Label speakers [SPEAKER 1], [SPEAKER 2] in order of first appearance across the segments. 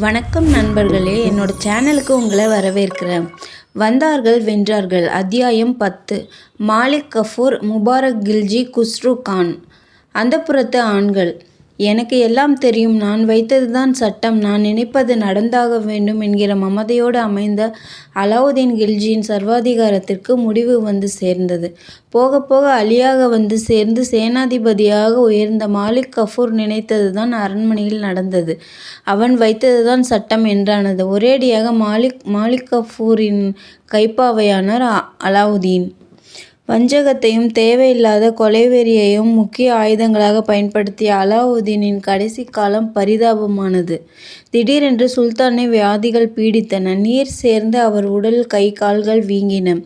[SPEAKER 1] வணக்கம் நண்பர்களே. என்னோட சேனலுக்கு உங்களை வரவேற்கிறேன். வந்தார்கள் வென்றார்கள். அத்தியாயம் பத்து. மாலிக் கஃபூர் முபாரக் கில்ஜி குஸ்ரு கான். அந்தப்புறத்து ஆண்கள். எனக்கு எல்லாம் தெரியும். நான் வைத்ததுதான் சட்டம். நான் நினைப்பது நடந்தாக வேண்டும் என்கிற மமதையோடு அமைந்த அலாவுதீன் கில்ஜியின் சர்வாதிகாரத்திற்கு முடிவு வந்து சேர்ந்தது. போக போக அலியாக வந்து சேர்ந்து சேனாதிபதியாக உயர்ந்த மாலிக் கஃபூர் நினைத்ததுதான் அரண்மனையில் நடந்தது. அவன் வைத்ததுதான் சட்டம் என்றானது. ஒரேடியாக மாலிக் மாலிக் கஃபூரின் கைப்பாவையானார் அலாவுதீன். வஞ்சகத்தையும் தேவையில்லாத கொலைவெறியையும் முக்கிய ஆயுதங்களாக பயன்படுத்திய அலாவுதீனின் கடைசி காலம் பரிதாபமானது. திடீரென்று சுல்தானை வியாதிகள் பீடித்தன. நீர் சேர்ந்து அவர் உடல் கை கால்கள் வீங்கின.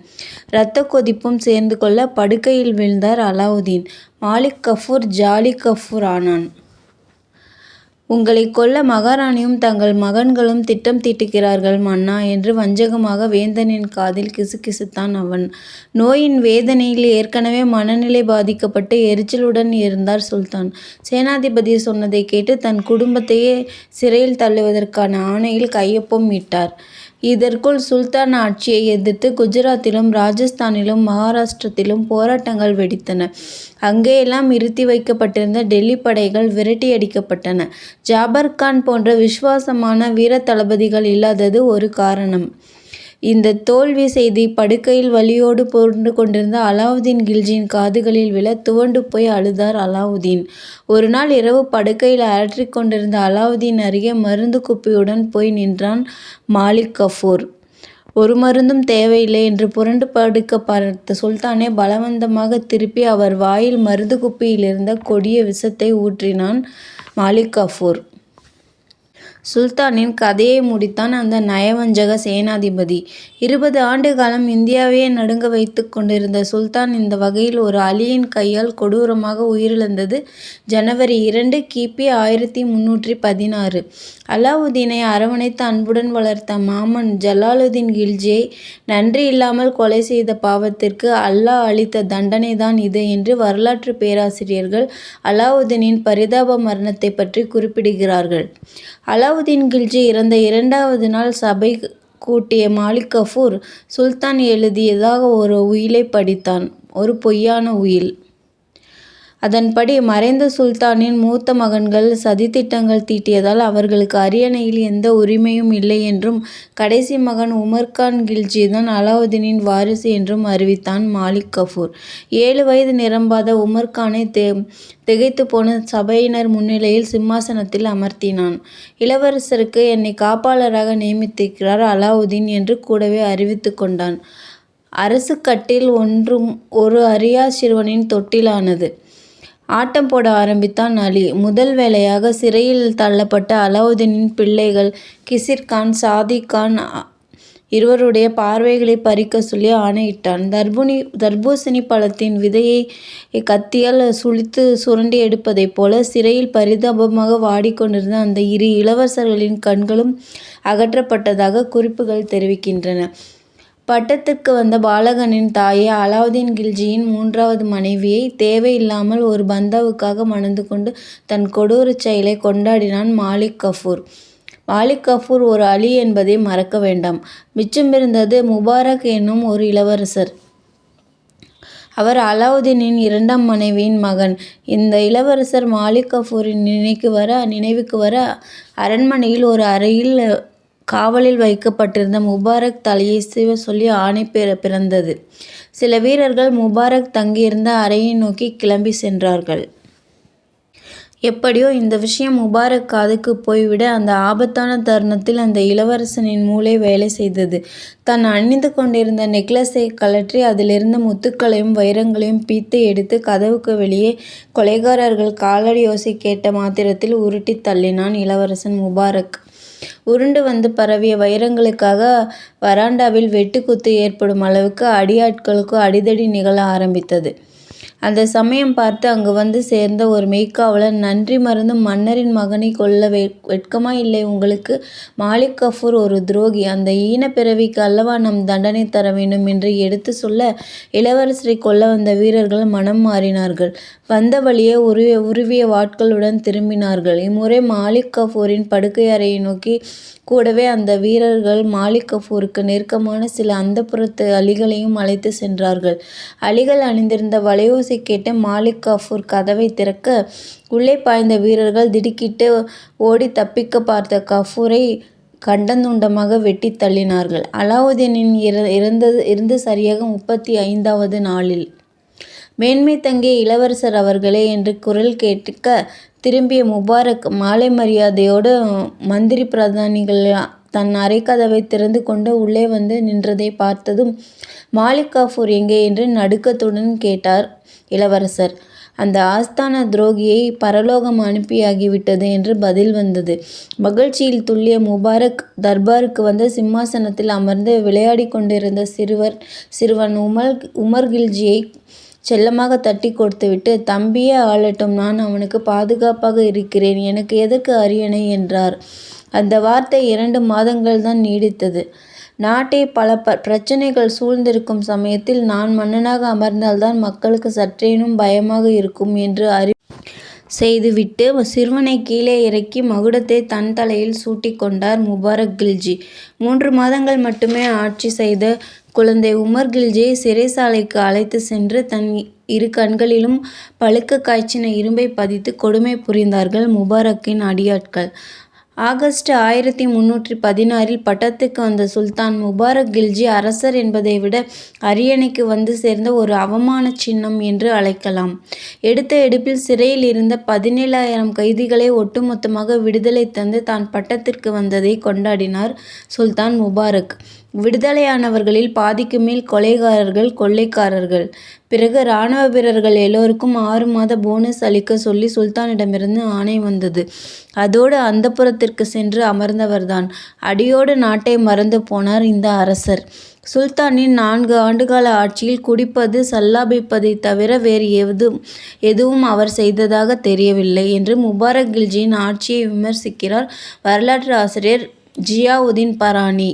[SPEAKER 1] இரத்த கொதிப்பும் சேர்ந்து கொள்ள படுக்கையில் வீழ்ந்தார் அலாவுதீன். மாலிக் கஃபூர் ஜாலி கஃபூர் ஆனான். உங்களைக் கொல்ல மகாராணியும் தங்கள் மகன்களும் திட்டம் தீட்டுகிறார்கள் மன்னா என்று வஞ்சகமாக வேந்தனின் காதில் கிசுகிசுத்தான் அவன். நோயின் வேதனையில் ஏற்கனவே மனநிலை பாதிக்கப்பட்டு எரிச்சலுடன் இருந்தார் சுல்தான். சேனாதிபதி சொன்னதைக் கேட்டு தன் குடும்பத்தையே சிறையில் தள்ளுவதற்கான ஆணையில் கையொப்பம் இட்டார். இதற்குள் சுல்தான் ஆட்சியை எதிர்த்து குஜராத்திலும் ராஜஸ்தானிலும் மகாராஷ்டிரத்திலும் போராட்டங்கள் வெடித்தன. அங்கேயெல்லாம் நிறுத்தி வைக்கப்பட்டிருந்த டெல்லி படைகள் விரட்டியடிக்கப்பட்டன. ஜாபர்கான் போன்ற விசுவாசமான வீர தளபதிகள் இல்லாதது ஒரு காரணம். இந்த தோல்வி செய்தி படுக்கையில் வலியோடு புரண்டு கொண்டிருந்த அலாவுதீன் கில்ஜியின் காதுகளில் விழ துவண்டு போய் அழுதார் அலாவுதீன். ஒரு நாள் இரவு படுக்கையில் அழற்றிக் கொண்டிருந்த அலாவுதீன் அருகே மருந்து குப்பியுடன் போய் நின்றான் மாலிக் கஃபூர். ஒரு மருந்தும் தேவையில்லை என்று புரண்டு படுக்க பார்த்த சுல்தானை பலவந்தமாக திருப்பி அவர் வாயில் மருந்து குப்பியிலிருந்த கொடிய விஷத்தை ஊற்றினான் மாலிக் கஃபூர். சுல்தானின் கதையை முடித்தான் அந்த நயவஞ்சக சேனாதிபதி. இருபது ஆண்டு காலம் இந்தியாவையே நடுங்க வைத்துக் கொண்டிருந்த சுல்தான் இந்த வகையில் ஒரு அலியின் கையால் கொடூரமாக உயிரிழந்தது ஜனவரி இரண்டு கிபி ஆயிரத்தி முன்னூற்றி பதினாறு. அலாவுதீனை அரவணைத்து அன்புடன் வளர்த்த மாமன் ஜலாலுதீன் கில்ஜியை நன்றி இல்லாமல் கொலை செய்த பாவத்திற்கு அல்லாஹ் அளித்த தண்டனைதான் இது என்று வரலாற்று பேராசிரியர்கள் அலாவுதீனின் பரிதாப மரணத்தைப் பற்றி குறிப்பிடுகிறார்கள். அலாவுதீன் கில்ஜி இறந்த இரண்டாவது நாள் சபை கூட்டிய மாலிக் கஃபூர் சுல்தான் எழுதியதாக ஒரு உயிலைப் படித்தான். ஒரு பொய்யான உயில். அதன்படி மறைந்த சுல்தானின் மூத்த மகன்கள் சதித்திட்டங்கள் தீட்டியதால் அவர்களுக்கு அரியணையில் எந்த உரிமையும் இல்லை என்றும் கடைசி மகன் உமர்கான் கில்ஜி தான் அலாவுதீனின் வாரிசு என்றும் அறிவித்தான் மாலிக் கஃபூர். ஏழு வயது நிரம்பாத உமர்கானை திகைத்துப் போன சபையினர் முன்னிலையில் சிம்மாசனத்தில் அமர்த்தினான். இளவரசருக்கு என்னை காப்பாளராக நியமித்திருக்கிறார் அலாவுதீன் என்று கூடவே அறிவித்து கொண்டான். அரசுக் கட்டில் ஒன்றும் ஒரு அரியா சிறுவனின் தொட்டிலானது. ஆட்டம் போட ஆரம்பித்தான் அலி. முதல் வேலையாக சிறையில் தள்ளப்பட்ட அலாவுதீனின் பிள்ளைகள் கிசிர்-கான் சாதிக்-கான் இருவருடைய பார்வைகளைப் பறிக்கச் சொல்லி ஆணையிட்டான். தர்பூசணி பழத்தின் விதையை கத்தியால் சுளித்துச் சுரண்டி எடுப்பதைப் போல சிறையில் பரிதாபமாக வாடிக் கொண்டிருந்த அந்த இரு இளவரசர்களின் கண்களும் அகற்றப்பட்டதாக குறிப்புகள் தெரிவிக்கின்றன. பட்டத்துக்கு வந்த பாலகனின் தாயை அலாவுதீன் கில்ஜியின் மூன்றாவது மனைவியை தேவையில்லாமல் ஒரு பந்தாவுக்காக மணந்து கொண்டு தன் கொடூரச் செயலை கொண்டாடினான் மாலிக் கஃபூர். மாலிக் கஃபூர் ஒரு அலி என்பதை மறக்க வேண்டாம். மிச்சமிருந்தது முபாரக் என்னும் ஒரு இளவரசர். அவர் அலாவுதீனின் இரண்டாம் மனைவியின் மகன். இந்த இளவரசர் மாலிக் கஃபூரின் நினைக்கு வர நினைவுக்கு வர அரண்மனையில் ஒரு அறையில் காவலில் வைக்கப்பட்டிருந்த முபாரக் தலையை சீவச் சொல்லி ஆணை பிறந்தது. சில வீரர்கள் முபாரக் தங்கியிருந்த அறையை நோக்கி கிளம்பிச் சென்றார்கள். எப்படியோ இந்த விஷயம் முபாரக் காதுக்கு போய்விட அந்த ஆபத்தான தருணத்தில் அந்த இளவரசனின் மூளை வேலை செய்தது. தான் அணிந்து கொண்டிருந்த நெக்லஸை கழற்றி அதிலிருந்த முத்துக்களையும் வைரங்களையும் பீத்து எடுத்து கதவுக்கு வெளியே கொலைகாரர்கள் காலடி யோசை கேட்ட மாத்திரத்தில் உருட்டித் தள்ளினான் இளவரசன் முபாரக். உருண்டு வந்து பரவிய வைரங்களுக்காக வராண்டாவில் வெட்டுக்குத்து ஏற்படும் அளவுக்கு அடியாட்களுக்கு அடிதடி நிகழ ஆரம்பித்தது. அந்த சமயம் பார்த்து அங்கு வந்து சேர்ந்த ஒரு மெய்க்காவலர் நன்றி மறந்து மன்னரின் மகனை கொல்ல வெட்கமா இல்லை உங்களுக்கு? மாலிக் கஃபூர் ஒரு துரோகி. அந்த ஈனப்பிறவிக்கு அல்லவா நம் தண்டனை தர வேண்டும் என்று எடுத்து சொல்ல இளவரசரை கொல்ல வந்த வீரர்கள் மனம் மாறினார்கள். வந்த வழியே உருவிய வாட்களுடன் திரும்பினார்கள். இம்முறை மாலிக் கபூரின் படுக்கையறையை நோக்கி. கூடவே அந்த வீரர்கள் மாலிக் கபூருக்கு நெருக்கமான சில அந்தப்புரத்து அலிகளையும் அழைத்துச் சென்றார்கள். அலிகள் அணிந்திருந்த வலையோசை கேட்டு மாலிக் கபூர் கதவைத் திறக்க உள்ளே பாய்ந்த வீரர்கள் திடுக்கிட்டு ஓடித் தப்பிக்கப் பார்த்த கபூரை கண்டந்துண்டமாக வெட்டித் தள்ளினார்கள். அலாவுதீனின் இறந்தது இருந்து சரியாக முப்பத்தைந்தாவது நாளில். மேன்மை தங்கிய இளவரசர் அவர்களே என்று குரல் கேட்க திரும்பிய முபாரக் மாலை மரியாதையோடு மந்திரி பிரதானிகள் தன் அறைக்கதவைத் திறந்து கொண்டு உள்ளே வந்து நின்றதை பார்த்ததும் மாலிக் காஃபூர் எங்கே? என்று நடுக்கத்துடன் கேட்டார் இளவரசர். அந்த ஆஸ்தான துரோகியை பரலோகம் அனுப்பியாகிவிட்டது என்று பதில் வந்தது. மகிழ்ச்சியில் துள்ளிய முபாரக் தர்பாருக்கு வந்து சிம்மாசனத்தில் அமர்ந்து விளையாடி கொண்டிருந்த சிறுவன் உமர் உமர் கில்ஜியை செல்லமாக தட்டிக் கொடுத்துவிட்டு தம்பியே ஆளட்டும் நான் அவனுக்கு பாதுகாப்பாக இருக்கிறேன் எனக்கு எதற்கு அரியணை? என்றார். அந்த வார்த்தை இரண்டு மாதங்கள் தான் நீடித்தது. நாட்டை பல பிரச்சனைகள் சூழ்ந்திருக்கும் சமயத்தில் நான் மன்னனாக அமர்ந்தால்தான் மக்களுக்கு சற்றேனும் பயமாக இருக்கும் என்று அறி செய்துவிட்டு சிறுவனை கீழே இறக்கி மகுடத்தை தன் தலையில் சூட்டிக்கொண்டார் கொண்டார் முபாரக்கில்ஜி. மூன்று மாதங்கள் மட்டுமே ஆட்சி செய்த குழந்தை உமர் கில்ஜியை சிறைசாலைக்கு அழைத்து சென்று தன் இரு கண்களிலும் பழுக்க காய்ச்சின இரும்பை பதித்து கொடுமை புரிந்தார்கள் முபாரக்கின் அடியாட்கள். ஆகஸ்ட் ஆயிரத்தி முன்னூற்றி பதினாறில் பட்டத்துக்கு வந்த சுல்தான் முபாரக் கில்ஜி அரசர் என்பதை விட அரியணைக்கு வந்து சேர்ந்த ஒரு அவமான சின்னம் என்று அழைக்கலாம். எடுத்த எடுப்பில் சிறையில் இருந்த பதினேழாயிரம் கைதிகளை ஒட்டுமொத்தமாக விடுதலை தந்து தான் பட்டத்திற்கு வந்ததை கொண்டாடினார் சுல்தான் முபாரக். விடுதலையானவர்களில் பாதிக்கு மேல் கொலைகாரர்கள் கொள்ளைக்காரர்கள். பிறகு இராணுவ வீரர்கள் எல்லோருக்கும் ஆறு மாத போனஸ் அளிக்க சொல்லி சுல்தானிடமிருந்து ஆணை வந்தது. அதோடு அந்தப்புரத்திற்குச் சென்று அமர்ந்தவர்தான் அடியோடு நாட்டை மறந்து போனார் இந்த அரசர். சுல்தானின் நான்கு ஆண்டுகால ஆட்சியில் குடிப்பது சல்லாபிப்பதை தவிர வேறு எதுவும் அவர் செய்ததாக தெரியவில்லை என்று முபாரக் கில்ஜியின் ஆட்சியை விமர்சிக்கிறார் வரலாற்று ஆசிரியர் ஜியாவுதீன் பரானி.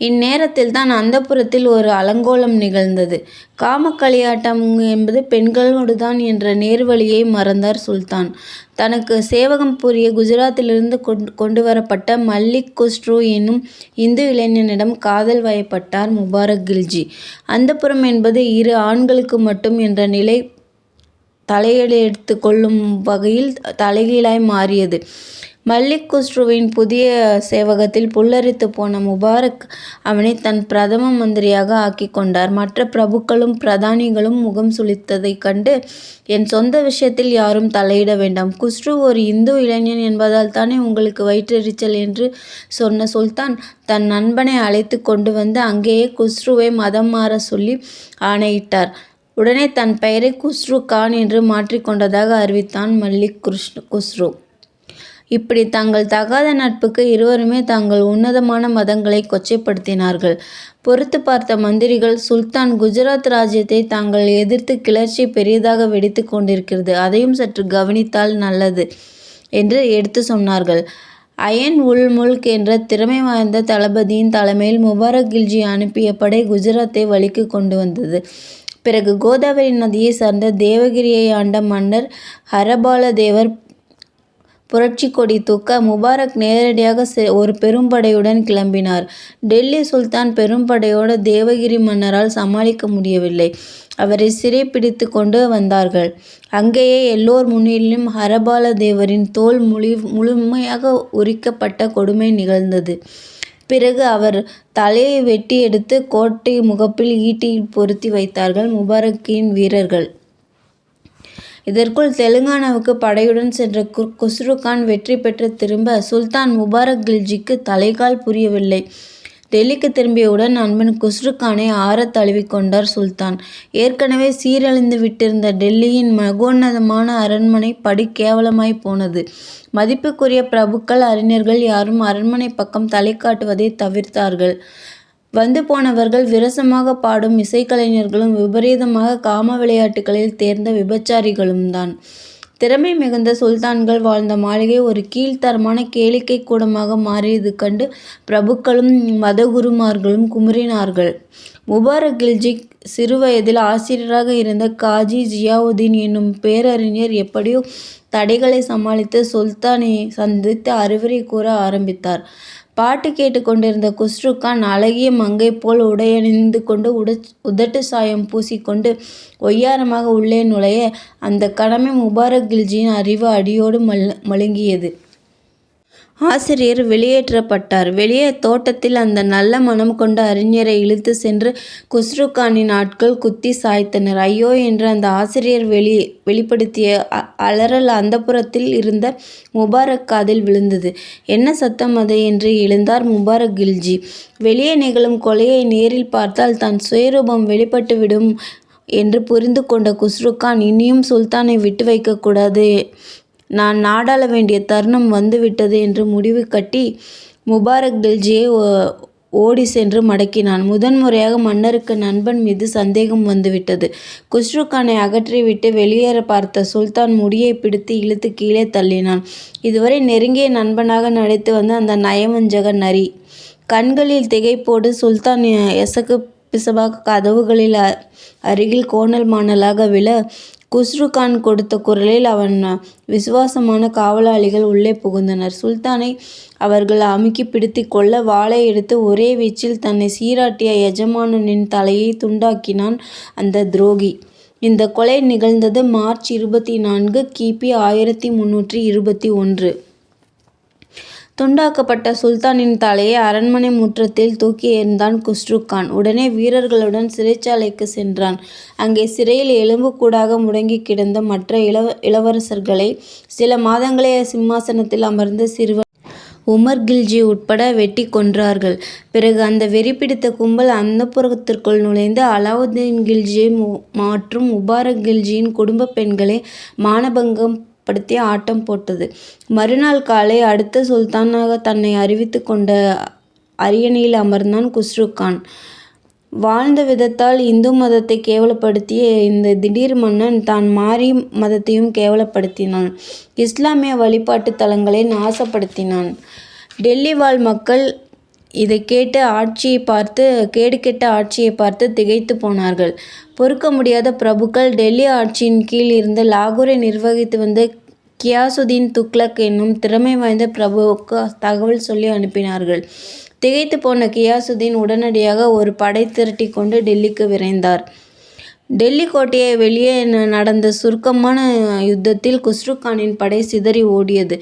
[SPEAKER 1] இந்நேரத்தில் தான் அந்தப்புறத்தில் ஒரு அலங்கோலம் நிகழ்ந்தது. காமக்களியாட்டம் என்பது பெண்களோடுதான் என்ற நேர்வழியை மறந்தார் சுல்தான். தனக்கு சேவகம் புரிய குஜராத்திலிருந்து கொண்டுவரப்பட்ட மல்லிக் குஸ்ட்ரு என்னும் இந்து இளைஞனிடம் காதல் வயப்பட்டார் முபாரக் கில்ஜி அந்தப்புறம் என்பது இரு ஆண்களுக்கு மட்டும் என்ற நிலை தலையெடுத்து கொள்ளும் வகையில் தலைகீழாய் மாறியது. மல்லிக் குஸ்ருவின் புதிய சேவகத்தில் புல்லரித்துப் போன முபாரக் அவனை தன் பிரதம மந்திரியாக ஆக்கி கொண்டார். மற்ற பிரபுக்களும் பிரதானிகளும் முகம் சுளித்ததைக் கண்டு என் சொந்த விஷயத்தில் யாரும் தலையிட வேண்டாம். குஸ்ரு ஒரு இந்து இளைஞன் என்பதால் தானே உங்களுக்கு வயிற்றெரிச்சல் என்று சொன்ன சுல்தான் தன் நண்பனை அழைத்து கொண்டு வந்து அங்கேயே குஸ்ருவை மதம் மாறச் சொல்லி ஆணையிட்டார். உடனே தன் பெயரை குஸ்ரு கான் என்று மாற்றிக் கொண்டதாக அறிவித்தான் மல்லிக் குஸ்ரு. இப்படி தங்கள் தகாத நட்புக்கு இருவருமே தங்கள் உன்னதமான மதங்களைக் கொச்சைப்படுத்தினார்கள். பொறுத்து பார்த்த மந்திரிகள் சுல்தான் குஜராத் ராஜ்யத்தை தாங்கள் எதிர்த்து கிளர்ச்சி பெரிதாக வெடித்துக் கொண்டிருக்கிறது. அதையும் சற்று கவனித்தால் நல்லது என்று எடுத்துச் சொன்னார்கள். அயன் உல் முல்க் என்ற திறமை வாய்ந்த தளபதியின் தலைமையில் முபாரக் கில்ஜி அனுப்பிய படை குஜராத்தை வழிக்கு கொண்டு வந்தது. பிறகு கோதாவரி நதியைச் சார்ந்த தேவகிரியை ஆண்ட மன்னர் ஹரபால தேவர் புரட்சி கொடி தூக்க முபாரக் நேரடியாக ஒரு பெரும்படையுடன் கிளம்பினார். டெல்லி சுல்தான் பெரும்படையோடு தேவகிரி மன்னரால் சமாளிக்க முடியவில்லை. அவரை சிறைப்பிடித்து கொண்டு வந்தார்கள். அங்கேயே எல்லோர் முனையிலும் ஹரபால தேவரின் தோல் முழுமையாக உரிக்கப்பட்ட கொடுமை நிகழ்ந்தது. பிறகு அவர் தலையை வெட்டி எடுத்து கோட்டை முகப்பில் ஈட்டியில் பொருத்தி வைத்தார்கள் முபாரக்கின் வீரர்கள். இதற்குள் தெலுங்கானாவுக்கு படையுடன் சென்ற குஸ்ரு கான் வெற்றி பெற்று திரும்ப சுல்தான் முபாரக் கில்ஜிக்கு தலைகால் புரியவில்லை. டெல்லிக்கு திரும்பியவுடன் நண்பன் குஸ்ரு கானை ஆறத் தழுவிக் கொண்டார் சுல்தான். சீரழிந்து விட்டிருந்த டெல்லியின் மகோன்னதமான அரண்மனை படி கேவலமாய் போனது. மதிப்புக்குரிய பிரபுக்கள் அறிஞர்கள் யாரும் அரண்மனை பக்கம் தலைகாட்டுவதைத் தவிர்த்தார்கள். வந்து போனவர்கள் விரசமாக பாடும் இசைக்கலைஞர்களும் விபரீதமாக காம விளையாட்டுகளில் தேர்ந்த விபச்சாரிகளும் தான் திறமை மிகுந்த சுல்தான்கள் வாழ்ந்த மாளிகை ஒரு கீழ்த்தரமான கேளிக்கைக் கூடமாக மாறியது கண்டு பிரபுக்களும் மதகுருமார்களும் குமுறினார்கள். முபாரக் கில்ஜி சிறுவயதில் ஆசிரியராக இருந்த காஜி ஜியாவுதீன் என்னும் பேரறிஞர் எப்படியோ தடைகளை சமாளித்து சுல்தானை சந்தித்து அறிவுரை கூற ஆரம்பித்தார். பாட்டு கேட்டுக்கொண்டிருந்த குஸ்ருக்கான் அழகிய மங்கைபோல் உடையணிந்து கொண்டு உதட்டுச் சாயம் பூசிக்கொண்டு ஒய்யாரமாக உள்ளே நுழைய, அந்தக் கடமை முபாரக் கில்ஜியின் அறிவு அடியோடு மல் மழுங்கியது. ஆசிரியர் வெளியேற்றப்பட்டார். வெளியே தோட்டத்தில் அந்த நல்ல மனம் கொண்ட அறிஞரை இழுத்துச் சென்று குஸ்ருகானின் ஆட்கள் குத்தி சாய்த்தனர். ஐயோ என்று அந்த ஆசிரியர் வெளி வெளிப்படுத்திய அலறல் அந்தப்புறத்தில் இருந்த முபாரக் காதில் விழுந்தது. என்ன சத்தம் அது? என்று எழுந்தார் முபாரக் கில்ஜி. வெளியே நிகழும் கொலையை நேரில் பார்த்தால் தன் சுயரூபம் வெளிப்பட்டுவிடும் என்று புரிந்து கொண்ட குஸ்ருகான் இனியும் சுல்தானை விட்டு வைக்கக் நான் நாடாள வேண்டிய தருணம் வந்துவிட்டது என்று முடிவு கட்டி முபாரக் கில்ஜியை ஓடிச் சென்று மடக்கினான். முதன் முறையாக மன்னருக்கு நண்பன் மீது சந்தேகம் வந்துவிட்டது. குஸ்ருக்கானை அகற்றிவிட்டு வெளியேற பார்த்த சுல்தான் முடியை பிடித்து இழுத்து கீழே தள்ளினான். இதுவரை நெருங்கிய நண்பனாக நடித்து வந்த அந்த நயவஞ்சக நரி. கண்களில் திகைப்போடு சுல்தான் எசக்கு பிசகாக கதவுகளில் அருகில் கோணல் மாணலாக விழ, குஸ்ருக்கான் கொடுத்த குரலில் அவன் விசுவாசமான காவலாளிகள் உள்ளே புகுந்தனர். சுல்தானை அவர்கள் அமுக்கி பிடித்து கொள்ள, வாளை எடுத்து ஒரே வீச்சில் தன்னை சீராட்டிய எஜமானனின் தலையை துண்டாக்கினான் அந்த துரோகி. இந்த கொலை நிகழ்ந்தது மார்ச் இருபத்தி நான்கு கிபி ஆயிரத்தி முன்னூற்றி இருபத்தி ஒன்று. துண்டாக்கப்பட்ட சுல்தானின் தலையை அரண்மனை முற்றத்தில் தூக்கி எறிந்தான் குஸ்ருக்கான். உடனே வீரர்களுடன் சிறைச்சாலைக்கு சென்றான். அங்கே சிறையில் எலும்புக்கூடாக கூடாக கிடந்த மற்ற இளவரசர்களை, சில மாதங்களே சிம்மாசனத்தில் அமர்ந்த சிறுவன் உமர் கில்ஜி உட்பட வெட்டி கொன்றார்கள். பிறகு அந்த வெறி பிடித்த கும்பல் அந்தப்புரத்திற்குள் நுழைந்து அலாவுதீன் கில்ஜி மற்றும் முபாரக் கில்ஜியின் குடும்பப் பெண்களை மானபங்கம் படுத்தி ஆட்டம் போட்டது. மறுநாள் காலை அடுத்த சுல்தானாகத் தன்னை அறிவித்துக் கொண்ட அரியணையில் அமர்ந்தான் குஸ்ருக்கான். வாழ்ந்த விதத்தால் இந்து மதத்தைக் கேவலப்படுத்திய இந்தத் திடீர் மன்னன் தான் மாறி மதத்தையும் கேவலப்படுத்தினான். இஸ்லாமிய வழிபாட்டுத் தலங்களை நாசப்படுத்தினான். டெல்லி வாழ் மக்கள் இதைக் கேடுகெட்ட ஆட்சியை பார்த்து திகைத்துப் போனார்கள். பொறுக்க முடியாத பிரபுக்கள் டெல்லி ஆட்சியின் கீழ் இருந்து லாகூரை நிர்வகித்து வந்த கியாசுதீன் துக்ளக் என்னும் திறமை வாய்ந்த பிரபுவுக்கு தகவல் சொல்லி அனுப்பினார்கள். திகைத்து போன கியாசுதீன் உடனடியாக ஒரு படை திரட்டி கொண்டு டெல்லிக்கு விரைந்தார். டெல்லி கோட்டையை வெளியே நடந்த சுருக்கமான யுத்தத்தில் குஸ்ருக்கானின் படை சிதறி ஓடியது.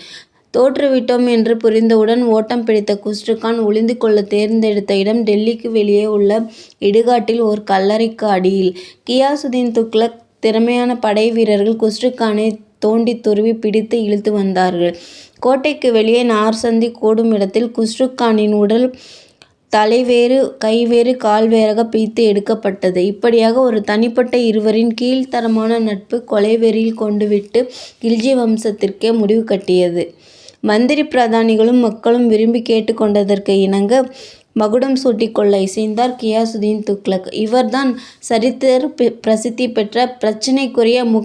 [SPEAKER 1] தோற்றுவிட்டோம் என்று புரிந்தவுடன் ஓட்டம் பிடித்த குஸ்ருகான் ஒளிந்து கொள்ளத் தேர்ந்தெடுத்த இடம் டெல்லிக்கு வெளியே உள்ள இடுகாட்டில் ஒரு கல்லறைக்கு அடியில். கியாசுதீன் துக்ளக் திறமையான படை வீரர்கள் குஸ்ருகானை தோண்டித் துருவி பிடித்து இழுத்து வந்தார்கள். கோட்டைக்கு வெளியே நார்சந்தி கூடும் இடத்தில் குஸ்ருக்கானின் உடல் தலைவேறு கைவேறு கால்வேறாக பிய்த்து எடுக்கப்பட்டது. இப்படியாக ஒரு தனிப்பட்ட இருவரின் கீழ்த்தரமான நட்பு கொலைவெறியில் கொண்டுவிட்டு கில்ஜி வம்சத்திற்கே முடிவு கட்டியது. மந்திரி பிரதானிகளும் மக்களும் விரும்பிக் கேட்டுக்கொண்டதற்கு இணங்க மகுடம் சூட்டிக்கொள்ள இசைந்தார் கியாசுதீன் துக்ளக். இவர்தான் சரித்திர பிரசித்தி பெற்ற பிரச்சினைக்குரிய முக